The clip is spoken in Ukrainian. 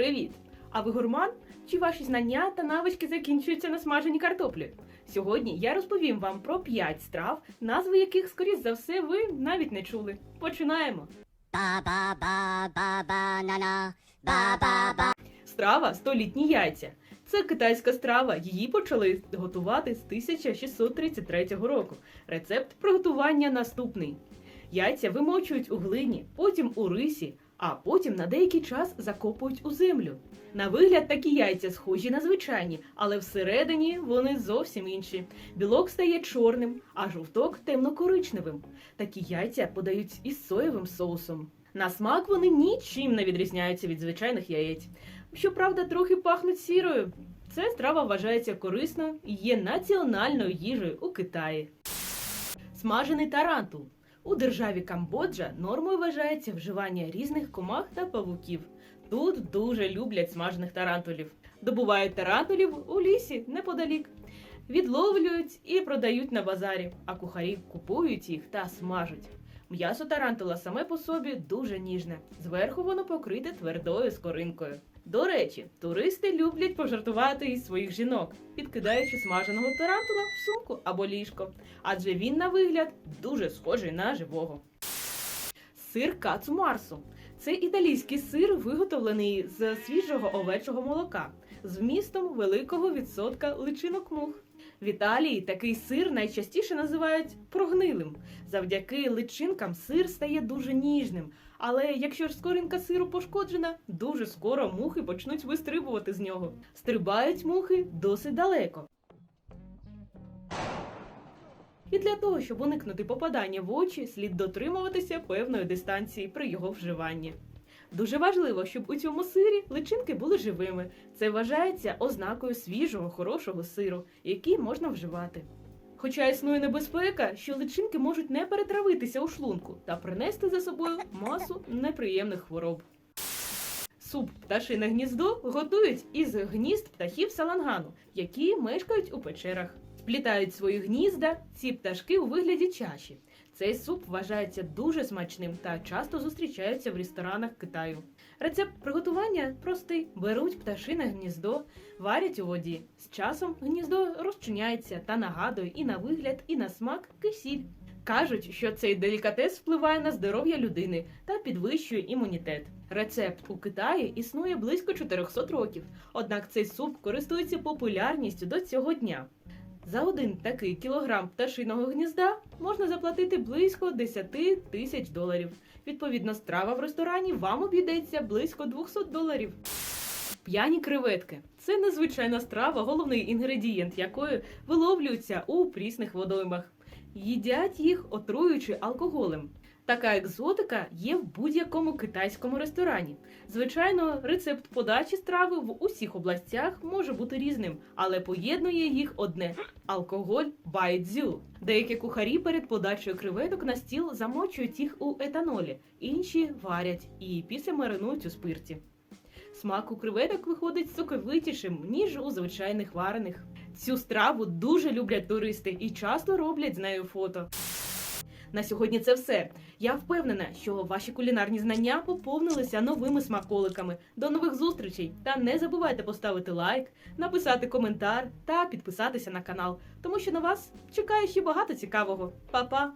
Привіт! А ви гурман? Чи ваші знання та навички закінчуються на смаженій картоплі? Сьогодні я розповім вам про 5 страв, назви яких, скоріш за все, ви навіть не чули. Починаємо! Ba ba Страва столітні яйця. Це китайська страва. Її почали готувати з 1633 року. Рецепт приготування наступний: яйця вимочують у глині, потім у рисі, а потім на деякий час закопують у землю. На вигляд такі яйця схожі на звичайні, але всередині вони зовсім інші. Білок стає чорним, а жовток темно-коричневим. Такі яйця подають із соєвим соусом. На смак вони нічим не відрізняються від звичайних яєць. Щоправда, трохи пахнуть сірою. Ця страва вважається корисною і є національною їжею у Китаї. Смажений тарантул. У державі Камбоджа нормою вважається вживання різних комах та павуків. Тут дуже люблять смажених тарантулів. Добувають тарантулів у лісі неподалік. Відловлюють і продають на базарі, а кухарі купують їх та смажуть. М'ясо тарантула саме по собі дуже ніжне. Зверху воно покрите твердою скоринкою. До речі, туристи люблять пожартувати із своїх жінок, підкидаючи смаженого тарантула в сумку або ліжко, адже він на вигляд дуже схожий на живого. Сир кацумарсу. Це італійський сир, виготовлений з свіжого овечого молока з вмістом великого відсотка личинок мух. В Італії такий сир найчастіше називають прогнилим. Завдяки личинкам сир стає дуже ніжним. Але якщо ж скоринка сиру пошкоджена, дуже скоро мухи почнуть вистрибувати з нього. Стрибають мухи досить далеко. І для того, щоб уникнути попадання в очі, слід дотримуватися певної дистанції при його вживанні. Дуже важливо, щоб у цьому сирі личинки були живими. Це вважається ознакою свіжого, хорошого сиру, який можна вживати. Хоча існує небезпека, що личинки можуть не перетравитися у шлунку та принести за собою масу неприємних хвороб. Суп пташине гніздо готують із гнізд птахів салангану, які мешкають у печерах. Сплітають свої гнізда ці пташки у вигляді чаші. Цей суп вважається дуже смачним та часто зустрічається в ресторанах Китаю. Рецепт приготування простий: беруть пташине гніздо, варять у воді. З часом гніздо розчиняється та нагадує і на вигляд, і на смак кисіль. Кажуть, що цей делікатес впливає на здоров'я людини та підвищує імунітет. Рецепт у Китаї існує близько 400 років, однак цей суп користується популярністю до цього дня. За один такий кілограм пташиного гнізда можна заплатити близько 10 тисяч доларів. Відповідно, страва в ресторані вам обійдеться близько 200 доларів. П'яні креветки це незвичайна страва, головний інгредієнт якої виловлюється у прісних водоймах. Їдять їх, отруючи алкоголем. Така екзотика є в будь-якому китайському ресторані. Звичайно, рецепт подачі страви в усіх областях може бути різним, але поєднує їх одне алкоголь байдзю. Деякі кухарі перед подачею креветок на стіл замочують їх у етанолі, інші варять і після маринують у спирті. Смак у креветок виходить соковитішим, ніж у звичайних варених. Цю страву дуже люблять туристи і часто роблять з нею фото. На сьогодні це все. Я впевнена, що ваші кулінарні знання поповнилися новими смаколиками. До нових зустрічей! Та не забувайте поставити лайк, написати коментар та підписатися на канал, тому що на вас чекає ще багато цікавого. Па-па!